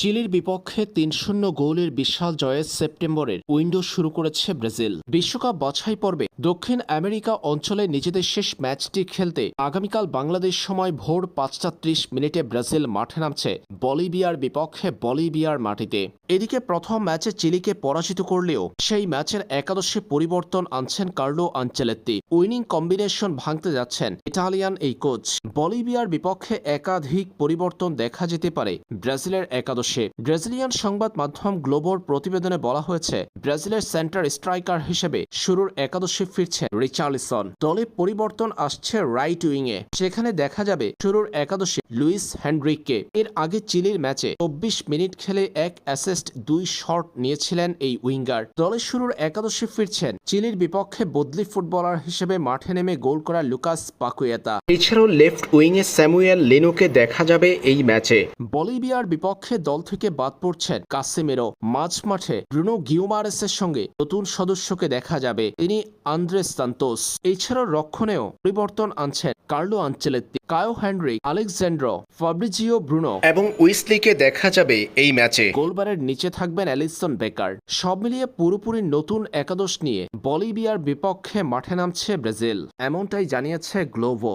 চিলির বিপক্ষে তিন শূন্য গোলের বিশাল জয়ে সেপ্টেম্বরের উইন্ডো শুরু করেছে ব্রাজিল। বিশ্বকাপ বাছাই পর্বে দক্ষিণ আমেরিকা অঞ্চলে নিজেদের শেষ ম্যাচটি খেলতে আগামীকাল বাংলাদেশ সময় ভোর পাঁচটা ত্রিশ মিনিটে ব্রাজিল মাঠে নামছে বলিভিয়ার বিপক্ষে বলিভিয়ার মাটিতে। এদিকে প্রথম ম্যাচে চিলিকে পরাজিত করলেও সেই ম্যাচের একাদশে পরিবর্তন আনছেন কার্লো আঞ্চেলেত্তি। উইনিং কম্বিনেশন ভাঙতে যাচ্ছেন ইটালিয়ান এই কোচ। বলিভিয়ার বিপক্ষে একাধিক পরিবর্তন দেখা যেতে পারে ব্রাজিলের একাদশে। ব্রাজিলিয়ান সংবাদ মাধ্যম গ্লোবোর প্রতিবেদনে বলা হয়েছে ব্রাজিলের সেন্টার স্ট্রাইকার হিসেবে শুরুর একাদশে ফিরছেন রিচার্লিসন। দলে পরিবর্তন আসছে রাইট উইংয়ে। সেখানে দেখা যাবে শুরুর একাদশে লুইস হেনরিককে। এর আগে চিলির ম্যাচে চব্বিশ মিনিট খেলে এক অ্যাসিস্ট দুই শট নিয়েছিলেন এই উইঙ্গার। দলের শুরুর একাদশে ফিরছেন চিলির বিপক্ষে বদলি ফুটবলার হিসেবে মাঠে নেমে গোল করা লুকাস পাকুয়েতা। এছাড়াও লেফট উইংয়ে স্যামুয়েল লেনোকে দেখা যাবে এই ম্যাচে। বলিভিয়ার বিপক্ষে দল থেকে বাদ পড়ছেন কাসেমেরো মাঝ মাঠে ব্রুনো গিউমারেসের সঙ্গে নতুন সদস্যকে দেখা যাবে তিনি আন্দ্রেস সান্তোস। এছাড়াও রক্ষণেও পরিবর্তন আনছেন Carlo Ancelotti Caio Henrique Alexsandro Fabricio Bruno. এবং উইসলিকে দেখা যাবে এই ম্যাচে। গোলবারের নিচে থাকবেন অ্যালিসন বেকার। সব মিলিয়ে পুরোপুরি নতুন একাদশ নিয়ে বলিভিয়ার বিপক্ষে মাঠে নামছে ব্রাজিল এমনটাই জানিয়েছে গ্লোভো।